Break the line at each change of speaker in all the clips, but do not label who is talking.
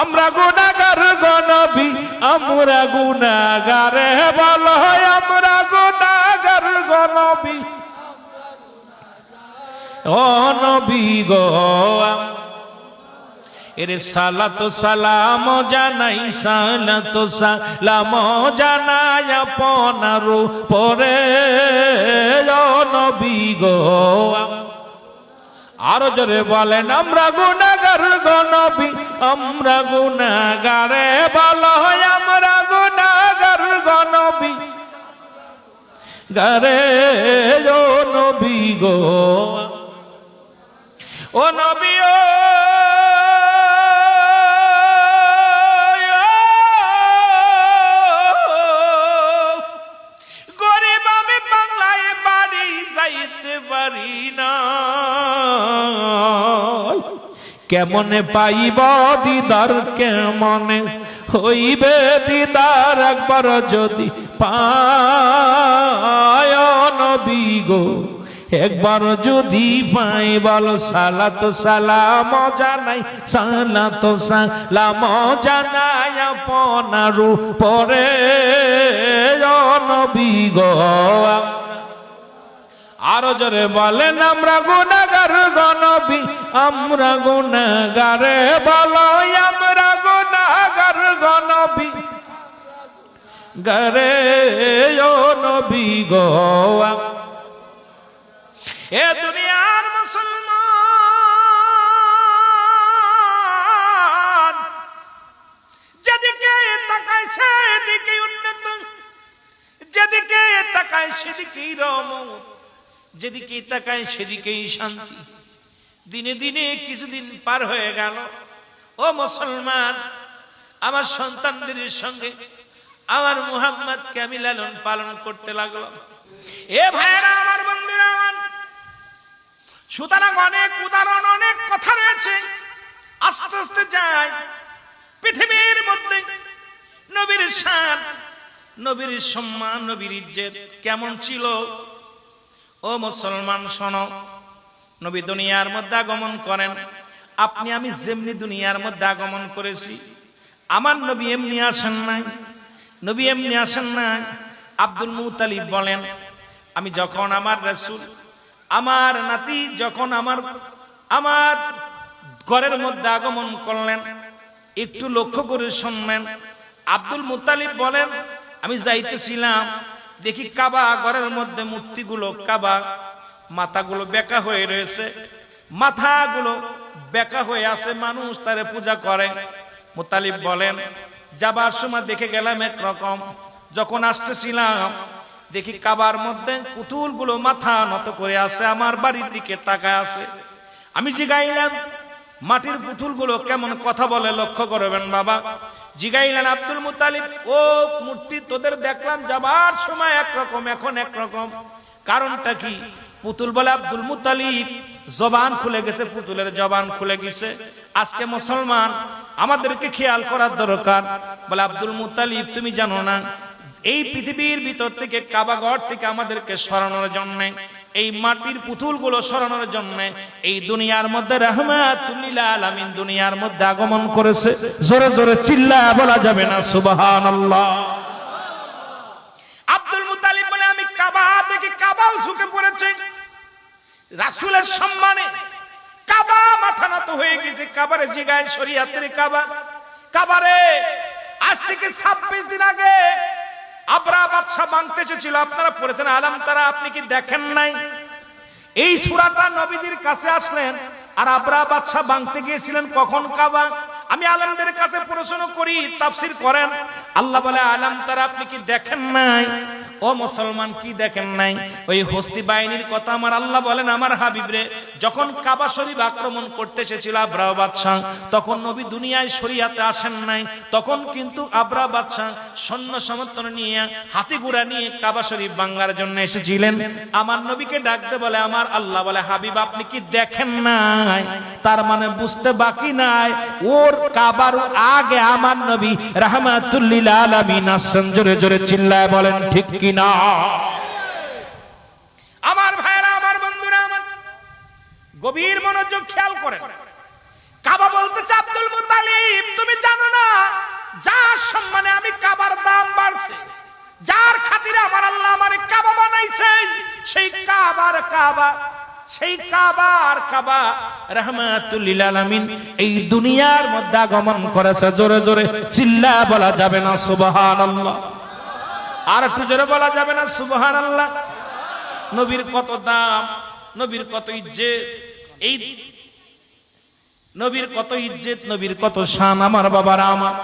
আমরা গুনাগার গনবি আমরা গুনাগারে বলো, আমরা গুনাগার গনবি ও নবী গো, এরে সালাত সালাম জানাই, সালাত সালাম জানাই আপনার পরে। ও নবী গো আরও জোরে বলেন, আমরা গুনাগার গনবি আমরা গুনাগারে বল আমরা গুনাগার গনবি গারে ও নবী গো, ও নবী ও কেমনে পাইব দিদার, কেমনে হইবে দিদার? একবার যদি পায় গো, একবার যদি পাই বল, সালাত সালাম জানাই, সালাত সালাম জানাই আপনার পরে নবী গো। আরও জোরে বলেন, আমরা গুনাগার গনবি আমরা গুনাগারে বলো, আমরা গুনাগার গণবি গরে ও নবী গো, এ দুনিয়ার মুসলমান, যেদিকে তাকায় সেদিকে উন্নত, যেদিকে তাকায় সেদিকেই রমত যেদিকে তাকায় সেদিকেই শান্তি। দিনে দিনে কিছুদিন পার হয়ে গেল। ও মুসলমান, আমার সন্তানদের সঙ্গে আমার মুহাম্মদকে আমি লালন পালন করতে লাগলাম। এ ভাইয়েরা, আমার বন্ধুরা সুতরাং অনেক উদাহরণ, অনেক কথা রয়েছে। আস্তে আস্তে যায় পৃথিবীর মধ্যে নবীর শান, নবীর সম্মান, নবীর ইজ্জত কেমন ছিল? ও মুসলমান, শোনো। নবী দুনিয়ার মধ্যে আগমন করেন। আপনি, আমি যেমনি দুনিয়ার মধ্যে আগমন করেছি, আমার নবী এমনি আসেন নাই। নবী এমনি আসেন নাই। আব্দুল মুতালিব বলেন, আমি যখন আমার রাসূল, আমার নাতি যখন আমার আমার ঘরের মধ্যে আগমন করলেন, একটু লক্ষ্য করে শুনলেন। আব্দুল মুতালিব বলেন, আমি যাইতেছিলাম দেখি কাবা, ঘরের মধ্যে মূর্তিগুলো, কাবা মাথাগুলো বেকা হয়ে রয়েছে। মাথাগুলো বেকা হয়ে আছে, মানুষ তারে পূজা করে। মুতালিব বলেন, যাবার সময় দেখে গেলাম একরকম। যখন আসতেছিলাম, দেখি কাবার মধ্যে পুতুলগুলো মাথা নত করে আছে, আমার বাড়ির দিকে তাকায় আছে। আমি জিগাইলাম মাটির পুতুলগুলো কেমন কথা বলে লক্ষ্য করবেন বাবা? জিগাইলেন আব্দুল মুতালিব, ও মূর্তি, তোদের দেখলাম যাবার সময় একরকম, এখন একরকম। কারণটা কি? পুতুল বলে, আব্দুল মুতালিব, জবান খুলে গেছে, পুতুলের জবান খুলে গেছে। আজকে মুসলমান, আমাদেরকে খেয়াল করার দরকার। বলে, আব্দুল মুতালিব, তুমি জানো না, এই পৃথিবীর ভিতর থেকে কাবাগড় থেকে আমাদেরকে সরানোর জন্য এই মাটির পুতুলগুলো সরানোর জন্য এই দুনিয়ার মধ্যে রহমাতুল্লিল আলামিন দুনিয়ার মধ্যে আগমন করেছে। জোরে জোরে চিল্লা বলা যাবে না, সুবহানাল্লাহ। আব্দুল মুতালিব বলে, আমি কাবা দেখি কাবাও ঝুঁকে পড়েছে। রাসূলের সম্মানে কাবা মাথা নত হয়ে গেছে। কাবারে জিগায় শরীয়তের কাবা। কাবারে আজ থেকে ছাব্বিশ দিন আগে আবরা বাদশাহ বাংতে এসেছিল আপনারা পড়েছেন, আলাম তারা আপনি কি দেখেন নাই? এই সুরাটা নবীজির কাছে আসলেন, আর আবরা বাদশাহ বাংতে গিয়েছিলেন কখন কাবা? আমি আলমদের কাছে প্রশ্ন করি, তাফসির করেন। আল্লাহ বলে, আলাম তারা, আপনি কি দেখেন নাই? ও মুসলমান, কি দেখেন নাই? ওই হস্তি বাহিনীর কথা আমার আল্লাহ বলেন, আমার হাবিবরে যখন কাবা শরীফ আক্রমণ করতে এসেছিল আবরা বাদশাহ, তখন নবী দুনিয়ায় শরিয়াতে আসেন নাই। তখন কিন্তু আবরা বাদশাহ সৈন্য সমর্থন নিয়ে, হাতি নিয়ে কাবা শরীফ বাংলার জন্য এসেছিলেন। আমার নবীকে ডাকতে বলে, আমার আল্লাহ বলে, হাবিব, আপনি কি দেখেন নাই? তার মানে বুঝতে বাকি নাই। ওর কাবার আগে আমার নবী রাহমাতুল্লিল জোরে জোরে চিল্লায় বলেন, ঠিক কি আমার ভাইরা আমার বন্ধুরা, আমার গভীর মনোযোগ খেয়াল করেন। কাবা বলতে আব্দুল মুতালিব, তুমি জানো না, যার সম্মানে আমি কাবার দাম বাড়ছে, যার খাতিরে আমার আল্লাহ আমার কাবা বানাইছে সেই কাবার কাবা সেই কাবার কাবা, রহমাতুল্লিল আলামিন, এই দুনিয়ার মধ্যে আগমন করেছে। জোরে জোরে চিল্লা বলা যাবে না, সুবহানাল্লাহ। আর একটু জোরে বলা যাবে না, সুবহানাল্লাহ। নবীর কত দাম, নবীর কত ইজ্জত। এই নবীর কত ইজ্জত, নবীর কত শান আমার বাবার আমার।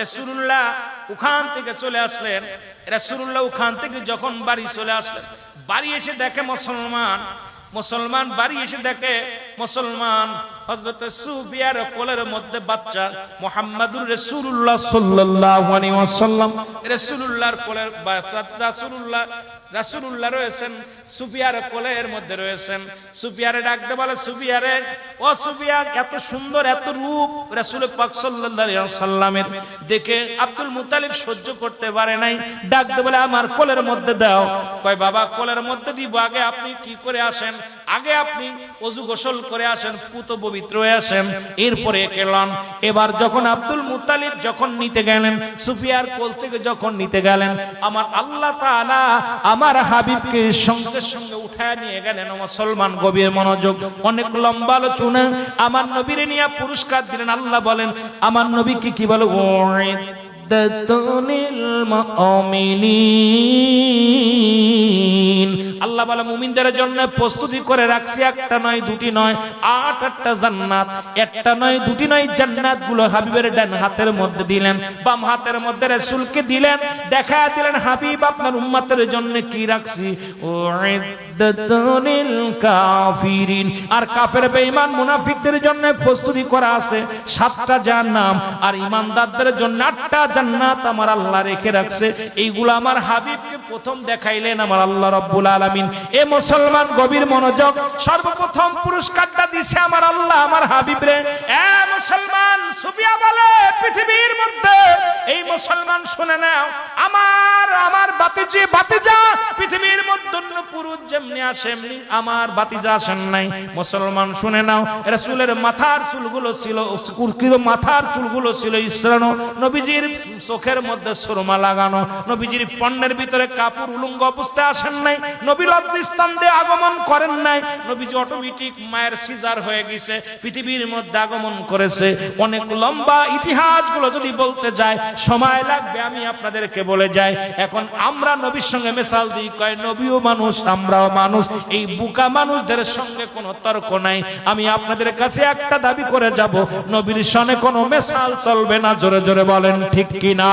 রাসূলুল্লাহ ওখান থেকে চলে আসলেন। রাসূলুল্লাহ ওখান থেকে যখন বাড়ি চলে আসলেন, বাড়ি এসে দেখে মুসলমান মুসলমান বাড়ি এসে দেখে, মুসলমান হজরত সুফিয়ার কোলের মধ্যে বাচ্চা মোহাম্মদুর রাসূলুল্লাহ সাল্লাল্লাহু আলাইহি ওয়াসাল্লাম। রাসূলুল্লাহর কোলের বাচ্চা, রাসূলুল্লাহ রাসূলুল্লাহ রয়েছেন, সুফিয়ার কোলের মধ্যে রয়েছেন। সুফিয়ারে ডাকতে বলে, সুফিয়ারে, ও সুফিয়া, এত সুন্দর, এত রূপ রাসূল পাক সাল্লাল্লাহু দেখে আব্দুল মুত্তালিব সহ্য করতে পারে নাই। ডাকতে বলে, আমার কোলের মধ্যে দাও। কয়, বাবা, কোলের মধ্যে দিব। আগে আপনি কি করে আসেন? আগে আপনি অজু গোসল করে আসেন, পুত পবিত্র হয়ে আসেন, এরপরে কেলন এবার যখন আব্দুল মুত্তালিব যখন নিতে গেলেন, সুফিয়ার কোল থেকে যখন নিতে গেলেন, আমার আল্লাহ তাআলা আমার হাবিবকে সঙ্গে সঙ্গে উঠায় নিয়ে গেলেন মুসলমান গভীর মনোযোগ। অনেক লম্বা আলোচনা। আমার নবীর নিয়ে পুরস্কার দিলেন। আল্লাহ বলেন, আমার নবীকে কি বলে? মুমিনিন। আল্লাহ বলে, মুমিনদের জন্য প্রস্তুতি করে রাখছি, একটা নয়, দুটি নয়, আট, আটটা জান্নাত। একটা নয়, দুটি নয় জান্নাতগুলো হাবিবের ডান হাতের মধ্যে দিলেন, বাম হাতের মধ্যে রাসূলকে দিলেন দেখা দিলেন, হাবিব, আপনার উম্মতের জন্য কি রাখছি? কাফিরিন। আর কাফের, বেঈমান, মুনাফিকদের জন্য প্রস্তুতি করা আছে, সাতটা জান্নাম আর ইমানদারদের জন্য আটটা জান্নাত আমার আল্লাহ রেখে রাখছে। এইগুলো আমার হাবিবকে প্রথম দেখাইলেন আমার আল্লাহ রব্বুল আলামিন। এ মুসলমান গভীর মনোযোগ, সর্বপ্রথম পুরস্কারটা দিছে আমার আল্লাহ, আমার হাবিব রে এ মুসলমান, সুফিয়া বলে পৃথিবীর মধ্যে, এই মুসলমান শুনে নাও, আমার আমার বাতিজি, বাতিজা, পৃথিবীর যেমনি আমার বাতিজা আসেন নাই। মুসলমান, শুনে নাও মাথার চুলগুলো ছিল মাথার চুলগুলো ছিল ইসরানো। নবীজির চোখের মধ্যে সুরমা লাগানো। নবীজির পণ্যের ভিতরে কাপড় উলঙ্গ অবস্থায় আসেন নাই। নবী লজ্জিস্তান দিয়ে আগমন করেন নাই। নবীজি অটোমেটিক মায়ের সিজার হয়ে গেছে, পৃথিবীর মধ্যে আগমন করেছে। অনেক লম্বা ইতিহাসগুলো যদি বলতে যায়, সময় লাগবে, আমি আপনাদেরকে বলে যাই। এখন আমরা নবীর সঙ্গে মেশাল দিই, কয়, নবীও মানুষ, আমরাও মানুষ। এই বুকা মানুষদের সঙ্গে কোনো তর্ক নাই। আমি আপনাদের কাছে একটা দাবি করে যাব। নবীর সনে কোনো মেশাল চলবে না। জোরে জোরে বলেন, ঠিক কিনা?